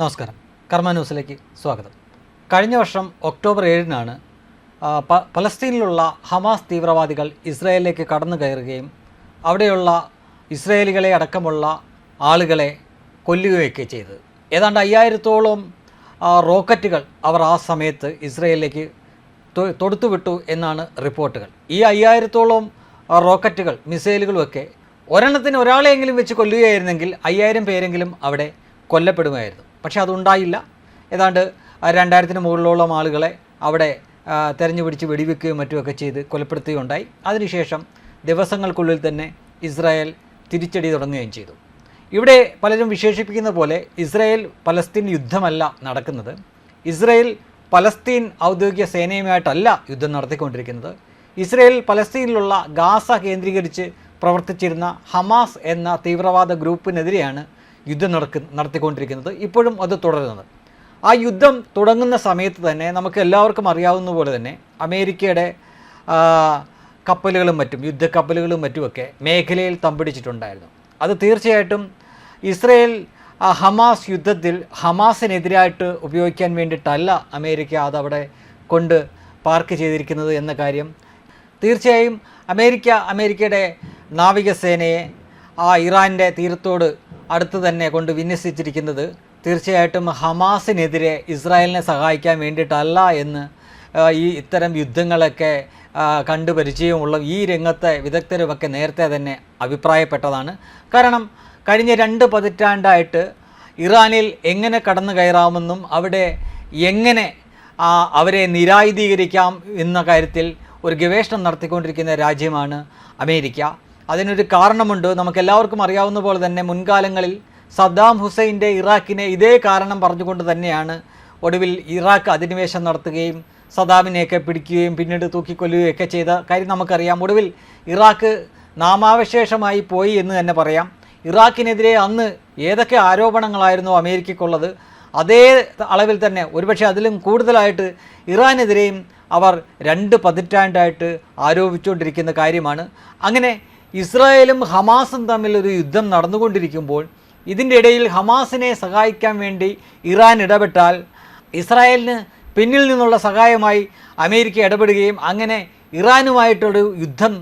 നമസ്കാരം. കർമ്മ ന്യൂസിലേക്ക് സ്വാഗതം. കഴിഞ്ഞ വർഷം ഒക്ടോബർ ഏഴിനാണ് പലസ്തീനിലുള്ള ഹമാസ് തീവ്രവാദികൾ ഇസ്രായേലിലേക്ക് കടന്നു കയറുകയും അവിടെയുള്ള ഇസ്രായേലികളെ അടക്കമുള്ള ആളുകളെ കൊല്ലുകയൊക്കെ ചെയ്തത്. ഏതാണ്ട് അയ്യായിരത്തോളം റോക്കറ്റുകൾ അവർ ആ സമയത്ത് ഇസ്രായേലിലേക്ക് തൊടുത്തുവിട്ടു എന്നാണ് റിപ്പോർട്ടുകൾ. ഈ അയ്യായിരത്തോളം റോക്കറ്റുകൾ മിസൈലുകളുമൊക്കെ ഒരെണ്ണത്തിന് ഒരാളെയെങ്കിലും വെച്ച് കൊല്ലുകയായിരുന്നെങ്കിൽ അയ്യായിരം പേരെങ്കിലും അവിടെ കൊല്ലപ്പെടുമായിരുന്നു. പക്ഷേ അതുണ്ടായില്ല. ഏതാണ്ട് രണ്ടായിരത്തിന് മുകളിലുള്ള ആളുകളെ അവിടെ തെരഞ്ഞു പിടിച്ച് വെടിവെക്കുകയും മറ്റുമൊക്കെ ചെയ്ത് കൊലപ്പെടുത്തുകയുണ്ടായി. അതിനുശേഷം ദിവസങ്ങൾക്കുള്ളിൽ തന്നെ ഇസ്രായേൽ തിരിച്ചടി തുടങ്ങുകയും ചെയ്തു. ഇവിടെ പലരും വിശേഷിപ്പിക്കുന്ന പോലെ ഇസ്രായേൽ പലസ്തീൻ യുദ്ധമല്ല നടക്കുന്നത്. ഇസ്രായേൽ പലസ്തീൻ ഔദ്യോഗിക സേനയുമായിട്ടല്ല യുദ്ധം നടത്തിക്കൊണ്ടിരിക്കുന്നത്. ഇസ്രായേൽ പലസ്തീനിലുള്ള ഗാസ കേന്ദ്രീകരിച്ച് പ്രവർത്തിച്ചിരുന്ന ഹമാസ് എന്ന തീവ്രവാദ ഗ്രൂപ്പിനെതിരെയാണ് യുദ്ധം നടക്ക നടത്തിക്കൊണ്ടിരിക്കുന്നത്. ഇപ്പോഴും അത് തുടരുന്നത്. ആ യുദ്ധം തുടങ്ങുന്ന സമയത്ത് തന്നെ നമുക്ക് എല്ലാവർക്കും അറിയാവുന്ന പോലെ തന്നെ അമേരിക്കയുടെ കപ്പലുകളും മറ്റും യുദ്ധക്കപ്പലുകളും മറ്റുമൊക്കെ മേഖലയിൽ തമ്പിടിച്ചിട്ടുണ്ടായിരുന്നു. അത് തീർച്ചയായിട്ടും ഇസ്രയേൽ ഹമാസ് യുദ്ധത്തിൽ ഹമാസിനെതിരായിട്ട് ഉപയോഗിക്കാൻ വേണ്ടിയിട്ടല്ല അമേരിക്ക അതവിടെ കൊണ്ട് പാർക്ക് ചെയ്തിരിക്കുന്നത് എന്ന കാര്യം. തീർച്ചയായും അമേരിക്ക അമേരിക്കയുടെ നാവികസേനയെ ആ ഇറാന്റെ തീരത്തോട് അടുത്ത് തന്നെ കൊണ്ട് വിന്യസിച്ചിരിക്കുന്നത് തീർച്ചയായിട്ടും ഹമാസിനെതിരെ ഇസ്രായേലിനെ സഹായിക്കാൻ വേണ്ടിയിട്ടല്ല എന്ന് ഈ ഇത്തരം യുദ്ധങ്ങളൊക്കെ കണ്ടു പരിചയമുള്ള ഈ രംഗത്തെ വിദഗ്ധരുമൊക്കെ നേരത്തെ തന്നെ അഭിപ്രായപ്പെട്ടതാണ്. കാരണം കഴിഞ്ഞ രണ്ട് പതിറ്റാണ്ടായിട്ട് ഇറാനിൽ എങ്ങനെ കടന്നു കയറാമെന്നും അവിടെ എങ്ങനെ അവരെ നിരായുധീകരിക്കാം എന്ന കാര്യത്തിൽ ഒരു ഗവേഷണം നടത്തിക്കൊണ്ടിരിക്കുന്ന രാജ്യമാണ് അമേരിക്ക. അതിനൊരു കാരണമുണ്ട്. നമുക്ക് എല്ലാവർക്കും അറിയാവുന്ന പോലെ തന്നെ മുൻകാലങ്ങളിൽ സദ്ദാം ഹുസൈന്റെ ഇറാഖിനെ ഇതേ കാരണം പറഞ്ഞുകൊണ്ട് തന്നെയാണ് ഒടുവിൽ ഇറാഖ് അധിനിവേശം നടത്തുകയും സദാമിനെയൊക്കെ പിടിക്കുകയും പിന്നീട് തൂക്കിക്കൊല്ലുകയൊക്കെ ചെയ്ത കാര്യം നമുക്കറിയാം. ഒടുവിൽ ഇറാഖ് നാമാവശേഷമായി പോയി എന്ന് തന്നെ പറയാം. ഇറാഖിനെതിരെ അന്ന് ഏതൊക്കെ ആരോപണങ്ങളായിരുന്നു അമേരിക്കയ്ക്കുള്ളത്? അതേ അളവിൽ തന്നെ ഒരുപക്ഷെ അതിലും കൂടുതലായിട്ട് ഇറാനെതിരെയും അവർ രണ്ട് പതിറ്റാണ്ടായിട്ട് ആരോപിച്ചുകൊണ്ടിരിക്കുന്ന കാര്യമാണ്. അങ്ങനെ ഇസ്രായേലും ഹമാസും തമ്മിൽ ഒരു യുദ്ധം നടന്നുകൊണ്ടിരിക്കുമ്പോൾ ഇതിന്റെ ഇടയിൽ ഹമാസിനെ സഹായിക്കാൻ വേണ്ടി ഇറാൻ ഇടപെട്ടാൽ ഇസ്രായേലിന് പിന്നിൽ നിന്നുള്ള സഹായമായി അമേരിക്ക ഇടപെടുകയും അങ്ങനെ ഇറാനുമായിട്ടൊരു യുദ്ധം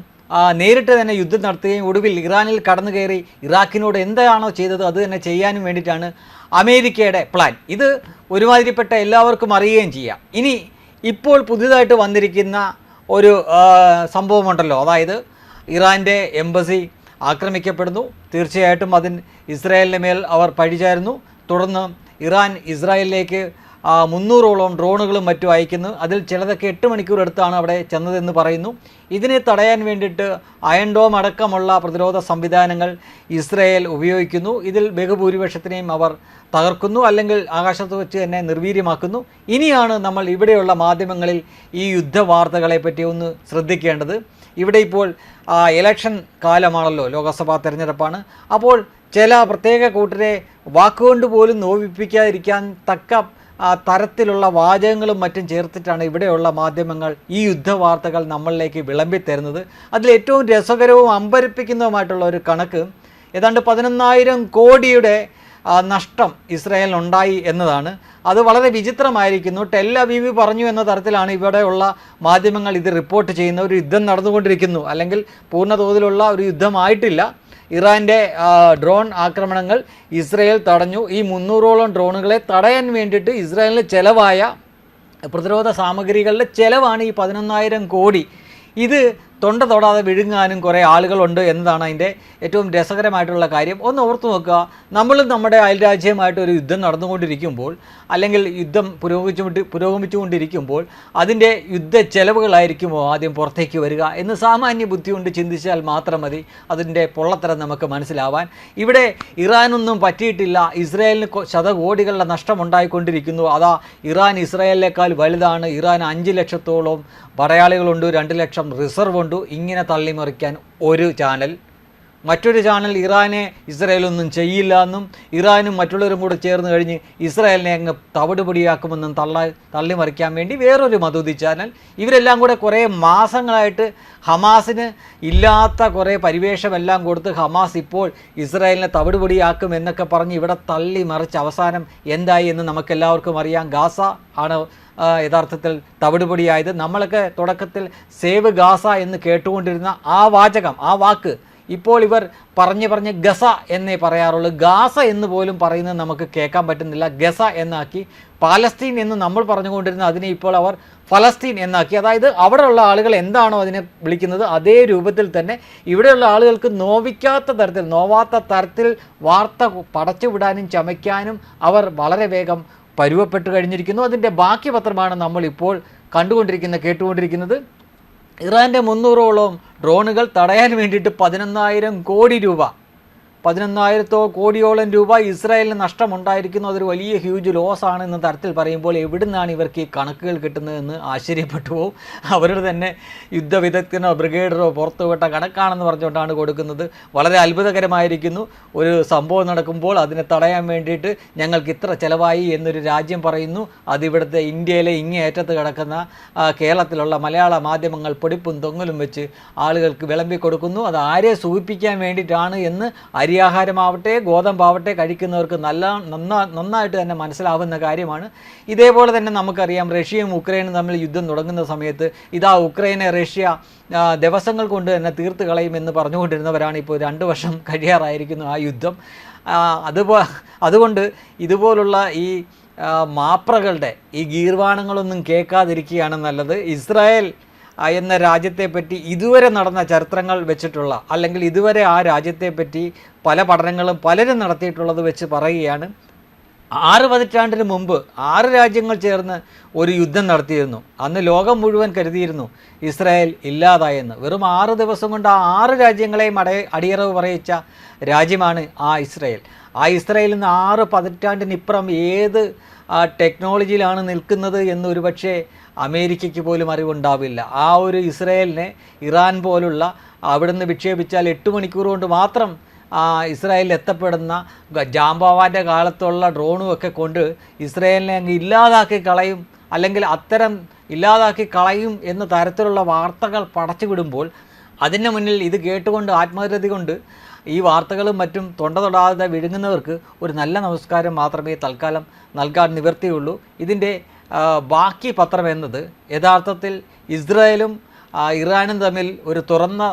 നേരിട്ട് തന്നെ യുദ്ധം നടത്തുകയും ഒടുവിൽ ഇറാനിൽ കടന്നു കയറി ഇറാഖിനോട് എന്താണോ ചെയ്തത് അത് തന്നെ ചെയ്യാനും വേണ്ടിയിട്ടാണ് അമേരിക്കയുടെ പ്ലാൻ. ഇത് ഒരുമാതിരിപ്പെട്ട എല്ലാവർക്കും അറിയുകയും ചെയ്യാം. ഇനി ഇപ്പോൾ പുതിയതായിട്ട് വന്നിരിക്കുന്ന ഒരു സംഭവമുണ്ടല്ലോ. അതായത് ഇറാന്റെ എംബസി ആക്രമിക്കപ്പെടുന്നു. തീർച്ചയായിട്ടും അതിന് ഇസ്രായേലിന്റെ മേൽ അവർ പഴിചാരുന്നു. തുടർന്ന് ഇറാൻ ഇസ്രായേലിലേക്ക് മുന്നൂറോളം ഡ്രോണുകളും മറ്റും അയക്കുന്നു. അതിൽ ചിലതൊക്കെ എട്ട് മണിക്കൂർ എടുത്താണ് അവിടെ ചെന്നതെന്ന് പറയുന്നു. ഇതിനെ തടയാൻ വേണ്ടിയിട്ട് അയൺ ഡോം അടക്കമുള്ള പ്രതിരോധ സംവിധാനങ്ങൾ ഇസ്രായേൽ ഉപയോഗിക്കുന്നു. ഇതിൽ ബഹുഭൂരിപക്ഷത്തിനെയും അവർ തകർക്കുന്നു. അല്ലെങ്കിൽ ആകാശത്ത് വെച്ച് തന്നെ നിർവീര്യമാക്കുന്നു. ഇനിയാണ് നമ്മൾ ഇവിടെയുള്ള മാധ്യമങ്ങളിൽ ഈ യുദ്ധവാർത്തകളെ പറ്റി ഒന്ന് ശ്രദ്ധിക്കേണ്ടത്. ഇവിടെ ഇപ്പോൾ ഇലക്ഷൻ കാലമാണല്ലോ ലോക്സഭാ തെരഞ്ഞെടുപ്പാണ്. അപ്പോൾ ചില പ്രത്യേക കൂട്ടരെ വാക്കുകൊണ്ട് പോലും നോവിപ്പിക്കാതിരിക്കാൻ തക്ക തരത്തിലുള്ള വാചകങ്ങളും മറ്റും ചേർത്തിട്ടാണ് ഇവിടെയുള്ള മാധ്യമങ്ങൾ ഈ യുദ്ധവാർത്തകൾ നമ്മളിലേക്ക് വിളമ്പി തരുന്നത്. അതിൽ ഏറ്റവും രസകരവും അമ്പരപ്പിക്കുന്നതുമായിട്ടുള്ള ഒരു കണക്ക് ഏതാണ്ട് പതിനൊന്നായിരം കോടിയുടെ നഷ്ടം ഇസ്രായേലിനുണ്ടായി എന്നതാണ്. അത് വളരെ വിചിത്രമായിരിക്കുന്നു. ടെൽ അവീവ് പറഞ്ഞു എന്ന തരത്തിലാണ് ഇവിടെയുള്ള മാധ്യമങ്ങൾ ഇത് റിപ്പോർട്ട് ചെയ്യുന്ന ഒരു യുദ്ധം നടന്നുകൊണ്ടിരിക്കുന്നു. അല്ലെങ്കിൽ പൂർണ തോതിലുള്ള ഒരു യുദ്ധമായിട്ടില്ല. ഇറാന്റെ ഡ്രോൺ ആക്രമണങ്ങൾ ഇസ്രായേൽ തടഞ്ഞു. ഈ മുന്നൂറോളം ഡ്രോണുകളെ തടയാൻ വേണ്ടിയിട്ട് ഇസ്രായേലിന് ചിലവായ പ്രതിരോധ സാമഗ്രികളുടെ ചിലവാണ് ഈ പതിനൊന്നായിരം കോടി. ഇത് തൊണ്ട തൊടാതെ വിഴുങ്ങാനും കുറേ ആളുകളുണ്ട് എന്നതാണ് അതിന്റെ ഏറ്റവും രസകരമായിട്ടുള്ള കാര്യം. ഒന്ന് ഓർത്തു നോക്കുക നമ്മളും നമ്മുടെ അയൽരാജ്യമായിട്ട് ഒരു യുദ്ധം നടന്നുകൊണ്ടിരിക്കുമ്പോൾ അല്ലെങ്കിൽ യുദ്ധം പുരോഗമിച്ചു പുരോഗമിച്ചുകൊണ്ടിരിക്കുമ്പോൾ അതിന്റെ യുദ്ധ ചെലവുകളായിരിക്കുമോ ആദ്യം പുറത്തേക്ക് വരിക എന്ന് സാമാന്യ ബുദ്ധി കൊണ്ട് ചിന്തിച്ചാൽ മാത്രം മതി. അതിന്റെ പൊള്ളത്തരം നമുക്ക് മനസ്സിലാവാൻ. ഇവിടെ ഇറാനൊന്നും പറ്റിയിട്ടില്ല. ഇസ്രായേലിന് ശതകോടികളുടെ നഷ്ടമുണ്ടായിക്കൊണ്ടിരിക്കുന്നു. അതാ ഇറാൻ ഇസ്രായേലിനേക്കാൾ വലുതാണ്. ഇറാൻ അഞ്ച് ലക്ഷത്തോളം പടയാളികളുണ്ട് രണ്ട് ലക്ഷം റിസർവ് ഉണ്ട് ഇങ്ങനെ തള്ളിമറിക്കാൻ ഒരു ചാനൽ. മറ്റൊരു ചാനൽ ഇറാനെ ഇസ്രായേലൊന്നും ചെയ്യില്ല എന്നും ഇറാനും മറ്റുള്ളവരും കൂടെ ചേർന്ന് കഴിഞ്ഞ് ഇസ്രായേലിനെ അങ്ങ് തവിടുപൊടിയാക്കുമെന്നും തള്ള തള്ളിമറിക്കാൻ വേണ്ടി വേറൊരു മധുതി ചാനൽ. ഇവരെല്ലാം കൂടെ കുറേ മാസങ്ങളായിട്ട് ഹമാസിന് ഇല്ലാത്ത കുറേ പരിവേഷമെല്ലാം കൊടുത്ത് ഹമാസ് ഇപ്പോൾ ഇസ്രായേലിനെ തവിടുപൊടിയാക്കും എന്നൊക്കെ പറഞ്ഞ് ഇവിടെ തള്ളി മറിച്ച് അവസാനം എന്തായി എന്ന് നമുക്കെല്ലാവർക്കും അറിയാം. ഗാസ ആണ് യഥാർത്ഥത്തിൽ തവിടുപൊടിയായത്. നമ്മളൊക്കെ തുടക്കത്തിൽ സേവ് ഗാസ എന്ന് കേട്ടുകൊണ്ടിരുന്ന ആ വാചകം ആ വാക്ക് ഇപ്പോൾ ഇവർ പറഞ്ഞ് പറഞ്ഞ് ഗസ എന്നേ പറയാറുള്ളൂ. ഗാസ എന്ന് പോലും പറയുന്നത് നമുക്ക് കേൾക്കാൻ പറ്റുന്നില്ല. ഗസ എന്നാക്കി പാലസ്തീൻ എന്ന് നമ്മൾ പറഞ്ഞുകൊണ്ടിരുന്ന അതിനെ ഇപ്പോൾ അവർ ഫലസ്തീൻ എന്നാക്കി. അതായത് അവിടെയുള്ള ആളുകൾ എന്താണോ അതിനെ വിളിക്കുന്നത് അതേ രൂപത്തിൽ തന്നെ ഇവിടെയുള്ള ആളുകൾക്ക് നോവിക്കാത്ത തരത്തിൽ നോവാത്ത തരത്തിൽ വാർത്ത പടച്ചുവിടാനും ചമയ്ക്കാനും അവർ വളരെ വേഗം പരുവപ്പെട്ട് കഴിഞ്ഞിരിക്കുന്നു. അതിന്റെ ബാക്കി പത്രമാണ് നമ്മളിപ്പോൾ കണ്ടുകൊണ്ടിരിക്കുന്ന കേട്ടുകൊണ്ടിരിക്കുന്നത്. ഇറാന്റെ മുന്നൂറോളം ഡ്രോണുകൾ തടയാൻ വേണ്ടിയിട്ട് പതിനൊന്നായിരം കോടി രൂപ പതിനൊന്നായിരത്തോ കോടിയോളം രൂപ ഇസ്രായേലിന് നഷ്ടമുണ്ടായിരിക്കുന്നു. അതൊരു വലിയ ഹ്യൂജ് ലോസ് ആണ് എന്ന തരത്തിൽ പറയുമ്പോൾ എവിടുന്നാണ് ഇവർക്ക് ഈ കണക്കുകൾ കിട്ടുന്നതെന്ന് ആശ്ചര്യപ്പെട്ടു പോകും അവരുടെ തന്നെ യുദ്ധവിദഗ്ധനോ ബ്രിഗേഡറോ പുറത്തുവിട്ട കണക്കാണെന്ന് പറഞ്ഞുകൊണ്ടാണ് കൊടുക്കുന്നത്. വളരെ അത്ഭുതകരമായിരിക്കുന്നു. ഒരു സംഭവം നടക്കുമ്പോൾ അതിനെ തടയാൻ വേണ്ടിയിട്ട് ഞങ്ങൾക്ക് ഇത്ര ചിലവായി എന്നൊരു രാജ്യം പറയുന്നു. അതിവിടുത്തെ ഇന്ത്യയിലെ ഇങ്ങേയറ്റത്ത് കിടക്കുന്ന കേരളത്തിലുള്ള മലയാള മാധ്യമങ്ങൾ പൊടിപ്പും തൊങ്ങലും വെച്ച് ആളുകൾക്ക് വിളമ്പി കൊടുക്കുന്നു അത് ആരെ സൂചിപ്പിക്കാൻ വേണ്ടിയിട്ടാണ് എന്ന് അരിയാഹാരമാവട്ടെ ഗോതമ്പാവട്ടെ കഴിക്കുന്നവർക്ക് നല്ല നന്നാ നന്നായിട്ട് തന്നെ മനസ്സിലാവുന്ന കാര്യമാണ്. ഇതേപോലെ തന്നെ നമുക്കറിയാം റഷ്യയും ഉക്രൈനും തമ്മിൽ യുദ്ധം തുടങ്ങുന്ന സമയത്ത് ഇതാ ഉക്രൈനെ റഷ്യ ദിവസങ്ങൾ കൊണ്ട് തന്നെ തീർത്ത് കളയുമെന്ന് പറഞ്ഞുകൊണ്ടിരുന്നവരാണ് ഇപ്പോൾ രണ്ട് വർഷം കഴിയാറായിരിക്കുന്നു ആ യുദ്ധം. അതുപോ അതുകൊണ്ട് ഇതുപോലുള്ള ഈ മാപ്രകളുടെ ഈ ഗീർവാണങ്ങളൊന്നും കേൾക്കാതിരിക്കുകയാണ് നല്ലത്. ഇസ്രായേൽ എന്ന രാജ്യത്തെപ്പറ്റി ഇതുവരെ നടന്ന ചരിത്രങ്ങൾ വെച്ചിട്ടുള്ള അല്ലെങ്കിൽ ഇതുവരെ ആ രാജ്യത്തെപ്പറ്റി പല പഠനങ്ങളും പലരും നടത്തിയിട്ടുള്ളത് വെച്ച് പറയുകയാണ്. ആറ് പതിറ്റാണ്ടിന് മുമ്പ് ആറ് രാജ്യങ്ങൾ ചേർന്ന് ഒരു യുദ്ധം നടത്തിയിരുന്നു. അന്ന് ലോകം മുഴുവൻ കരുതിയിരുന്നു ഇസ്രായേൽ ഇല്ലാതായെന്ന്. വെറും ആറ് ദിവസം കൊണ്ട് ആ ആറ് രാജ്യങ്ങളെയും അട അടിയറവ് പറയിച്ച രാജ്യമാണ് ആ ഇസ്രായേൽ. ആ ഇസ്രായേലിൽ നിന്ന് ആറ് പതിറ്റാണ്ടിനിപ്പുറം ഏത് ടെക്നോളജിയിലാണ് നിൽക്കുന്നത് എന്നൊരു ഒരുപക്ഷെ അമേരിക്കയ്ക്ക് പോലും അറിവുണ്ടാവില്ല. ആ ഒരു ഇസ്രായേലിനെ ഇറാൻ പോലുള്ള അവിടുന്ന് വിക്ഷേപിച്ചാൽ എട്ട് മണിക്കൂർ കൊണ്ട് മാത്രം ഇസ്രായേലിൽ എത്തപ്പെടുന്ന ജാംബാവാന്റെ കാലത്തുള്ള ഡ്രോണും ഒക്കെ കൊണ്ട് ഇസ്രായേലിനെ അങ്ങ് ഇല്ലാതാക്കി കളയും അല്ലെങ്കിൽ അത്തരം ഇല്ലാതാക്കി കളയും എന്ന തരത്തിലുള്ള വാർത്തകൾ പടച്ചു വിടുമ്പോൾ അതിന് മുന്നിൽ ഇത് കേട്ടുകൊണ്ട് ആത്മഹത്യതി കൊണ്ട് ഈ വാർത്തകളും മറ്റും തൊണ്ട തൊടാതെ വിഴുങ്ങുന്നവർക്ക് ഒരു നല്ല നമസ്കാരം മാത്രമേ തൽക്കാലം നൽകാൻ നിവർത്തിയുള്ളൂ ഇതിന്റെ ബാക്കി പത്രം എന്നത് യഥാർത്ഥത്തിൽ ഇസ്രായേലും ഇറാനും തമ്മിൽ ഒരു തുറന്ന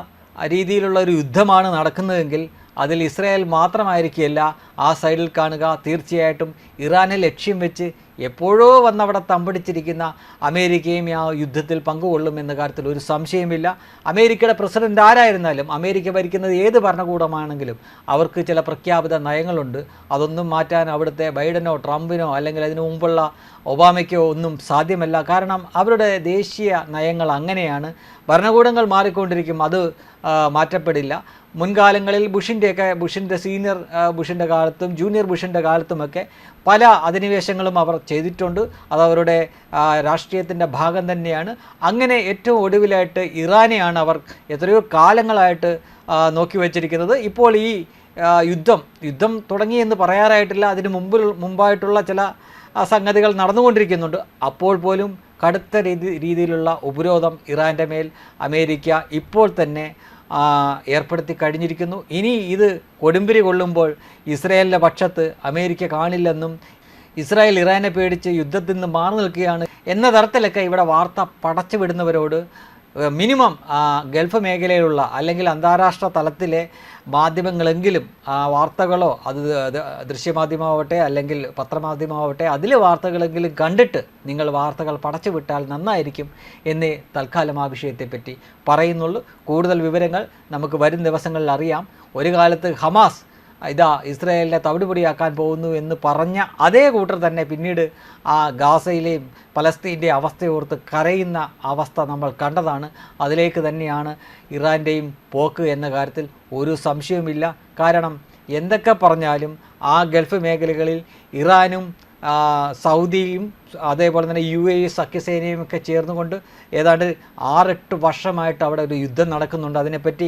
രീതിയിലുള്ള ഒരു യുദ്ധമാണ് നടക്കുന്നതെങ്കിൽ അതിൽ ഇസ്രായേൽ മാത്രമായിരിക്കില്ല ആ സൈഡിൽ കാണുക തീർച്ചയായിട്ടും ഇറാനെ ലക്ഷ്യം വെച്ച് എപ്പോഴോ വന്നവിടെ തമ്പടിച്ചിരിക്കുന്ന അമേരിക്കയും ആ യുദ്ധത്തിൽ പങ്കുകൊള്ളുമെന്ന കാര്യത്തിൽ ഒരു സംശയമില്ല. അമേരിക്കയുടെ പ്രസിഡന്റ് ആരായിരുന്നാലും അമേരിക്ക ഭരിക്കുന്നത് ഏത് ഭരണകൂടമാണെങ്കിലും അവർക്ക് ചില പ്രഖ്യാപിത നയങ്ങളുണ്ട്. അതൊന്നും മാറ്റാൻ അവിടുത്തെ ബൈഡനോ ട്രംപിനോ അല്ലെങ്കിൽ അതിനു മുമ്പുള്ള ഒബാമയ്ക്കോ ഒന്നും സാധ്യമല്ല. കാരണം അവരുടെ ദേശീയ നയങ്ങൾ അങ്ങനെയാണ്. ഭരണകൂടങ്ങൾ മാറിക്കൊണ്ടിരിക്കും. അത് മാറ്റപ്പെടില്ല. മുൻകാലങ്ങളിൽ ബുഷിന്റെയൊക്കെ ബുഷിന്റെ സീനിയർ ബുഷിന്റെ കാലത്തും ജൂനിയർ ബുഷിന്റെ കാലത്തുമൊക്കെ പല അധിനിവേശങ്ങളും അവർ ചെയ്തിട്ടുണ്ട്. അത് അവരുടെ രാഷ്ട്രീയത്തിന്റെ ഭാഗം തന്നെയാണ്. അങ്ങനെ ഏറ്റവും ഒടുവിലായിട്ട് ഇറാനെയാണ് അവർ എത്രയോ കാലങ്ങളായിട്ട് നോക്കി വച്ചിരിക്കുന്നത്. ഇപ്പോൾ ഈ യുദ്ധം യുദ്ധം തുടങ്ങി എന്ന് പറയാറായിട്ടില്ല. അതിന് മുമ്പിൽ മുമ്പായിട്ടുള്ള ചില സംഗതികൾ നടന്നുകൊണ്ടിരിക്കുന്നുണ്ട്. അപ്പോൾ പോലും കടുത്ത രീതി രീതിയിലുള്ള ഉപരോധം ഇറാന്റെ മേൽ അമേരിക്ക ഇപ്പോൾ തന്നെ ഏർപ്പെടുത്തി കഴിഞ്ഞിരിക്കുന്നു. ഇനി ഇത് കൊടുമ്പിരി കൊള്ളുമ്പോൾ ഇസ്രായേലിന്റെ പക്ഷത്ത് അമേരിക്ക കാണില്ലെന്നും ഇസ്രായേൽ ഇറാനെ പേടിച്ച് യുദ്ധത്തിൽ നിന്ന് മാറി നിൽക്കുകയാണ് എന്ന തരത്തിലൊക്കെ ഇവിടെ വാർത്ത പടച്ചു വിടുന്നവരോട് ഏഹ്, മിനിമം ഗൾഫ് മേഖലയിലുള്ള അല്ലെങ്കിൽ അന്താരാഷ്ട്ര തലത്തിലെ മാധ്യമങ്ങളെങ്കിലും വാർത്തകളോ അത് ദൃശ്യമാധ്യമമാവട്ടെ അല്ലെങ്കിൽ പത്രമാധ്യമമാവട്ടെ അതിലെ വാർത്തകളെങ്കിലും കണ്ടിട്ട് നിങ്ങൾ വാർത്തകൾ പടച്ചു വിട്ടാൽ നന്നായിരിക്കും എന്നേ തൽക്കാലം ആ വിഷയത്തെപ്പറ്റി പറയുന്നുള്ളൂ. കൂടുതൽ വിവരങ്ങൾ നമുക്ക് വരും ദിവസങ്ങളിൽ അറിയാം. ഒരു കാലത്ത് ഹമാസ് ഇതാ ഇസ്രായേലിനെ തവിടുപൊടിയാക്കാൻ പോകുന്നു എന്ന് പറഞ്ഞ അതേ കൂട്ടർ തന്നെ പിന്നീട് ആ ഗാസയിലെയും പലസ്തീന്റെ അവസ്ഥയോർത്ത് കരയുന്ന അവസ്ഥ നമ്മൾ കണ്ടതാണ്. അതിലേക്ക് തന്നെയാണ് ഇറാന്റെയും പോക്ക് എന്ന കാര്യത്തിൽ ഒരു സംശയവുമില്ല. കാരണം എന്തൊക്കെ പറഞ്ഞാലും ആ ഗൾഫ് മേഖലകളിൽ ഇറാനും സൗദിയും അതേപോലെ തന്നെ യു എ സഖ്യസേനയും ഒക്കെ ചേർന്നുകൊണ്ട് ഏതാണ്ട് ആറെട്ട് വർഷമായിട്ട് അവിടെ ഒരു യുദ്ധം നടക്കുന്നുണ്ട്. അതിനെപ്പറ്റി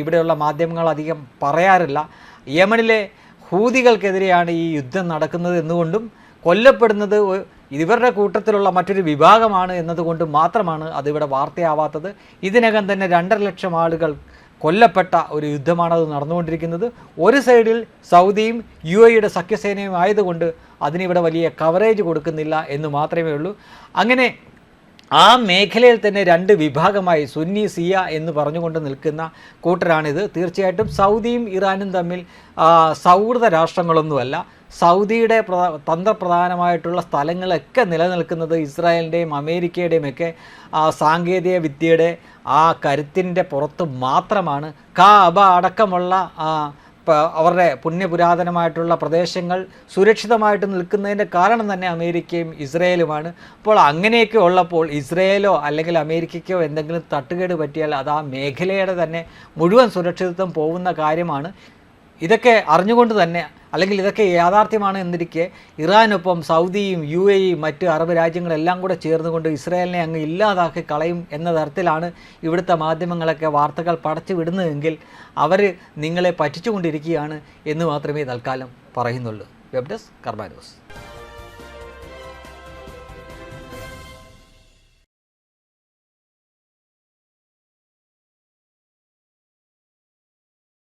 ഇവിടെയുള്ള മാധ്യമങ്ങൾ അധികം പറയാറില്ല. യമനിലെ ഹൂതികൾക്കെതിരെയാണ് ഈ യുദ്ധം നടക്കുന്നത് എന്നുകൊണ്ടും കൊല്ലപ്പെടുന്നത് ഇവരുടെ കൂട്ടത്തിലുള്ള മറ്റൊരു വിഭാഗമാണ് എന്നതുകൊണ്ടും മാത്രമാണ് അതിവിടെ വാർത്തയാവാത്തത്. ഇതിനകം തന്നെ രണ്ടര ലക്ഷം ആളുകൾ കൊല്ലപ്പെട്ട ഒരു യുദ്ധമാണ് അത് നടന്നുകൊണ്ടിരിക്കുന്നത്. ഒരു സൈഡിൽ സൗദിയും യു എയുടെ സഖ്യസേനയും ആയതുകൊണ്ട് അതിനിവിടെ വലിയ കവറേജ് കൊടുക്കുന്നില്ല എന്ന് മാത്രമേ ഉള്ളൂ. അങ്ങനെ ആ മേഖലയിൽ തന്നെ രണ്ട് വിഭാഗമായി സുന്നി സിയ എന്ന് പറഞ്ഞുകൊണ്ട് നിൽക്കുന്ന കൂട്ടരാണിത്. തീർച്ചയായിട്ടും സൗദിയും ഇറാനും തമ്മിൽ സൗഹൃദ രാഷ്ട്രങ്ങളൊന്നുമല്ല. സൗദിയുടെ തന്ത്രപ്രധാനമായിട്ടുള്ള സ്ഥലങ്ങളൊക്കെ നിലനിൽക്കുന്നത് ഇസ്രായേലിന്റെയും അമേരിക്കയുടെയും ഒക്കെ ആ സാങ്കേതിക വിദ്യയുടെ ആ കരുത്തിന്റെ പുറത്ത് മാത്രമാണ്. കാബ അടക്കമുള്ള അവരുടെ പുണ്യപുരാതനമായിട്ടുള്ള പ്രദേശങ്ങൾ സുരക്ഷിതമായിട്ട് നിൽക്കുന്നതിന്റെ കാരണം തന്നെ അമേരിക്കയും ഇസ്രയേലുമാണ്. അപ്പോൾ അങ്ങനെയൊക്കെ ഉള്ളപ്പോൾ ഇസ്രയേലോ അല്ലെങ്കിൽ അമേരിക്കയ്ക്കോ എന്തെങ്കിലും തട്ടുകേട് പറ്റിയാൽ അത് ആ മേഖലയുടെ തന്നെ മുഴുവൻ സുരക്ഷിതത്വം പോകുന്ന കാര്യമാണ്. ഇതൊക്കെ അറിഞ്ഞുകൊണ്ട് തന്നെ അല്ലെങ്കിൽ ഇതൊക്കെ യാഥാർത്ഥ്യമാണ് എന്നിരിക്കെ ഇറാനൊപ്പം സൗദിയും യു എയും മറ്റ് അറബ് രാജ്യങ്ങളെല്ലാം കൂടെ ചേർന്നുകൊണ്ട് ഇസ്രായേലിനെ അങ്ങ് ഇല്ലാതാക്കി കളയും എന്ന തരത്തിലാണ് ഇവിടുത്തെ മാധ്യമങ്ങളൊക്കെ വാർത്തകൾ പടച്ചു വിടുന്നതെങ്കിൽ അവർ നിങ്ങളെ പറ്റിച്ചുകൊണ്ടിരിക്കുകയാണ് എന്ന് മാത്രമേ തൽക്കാലം പറയുന്നുള്ളൂ. Web desk കർബാനോസ്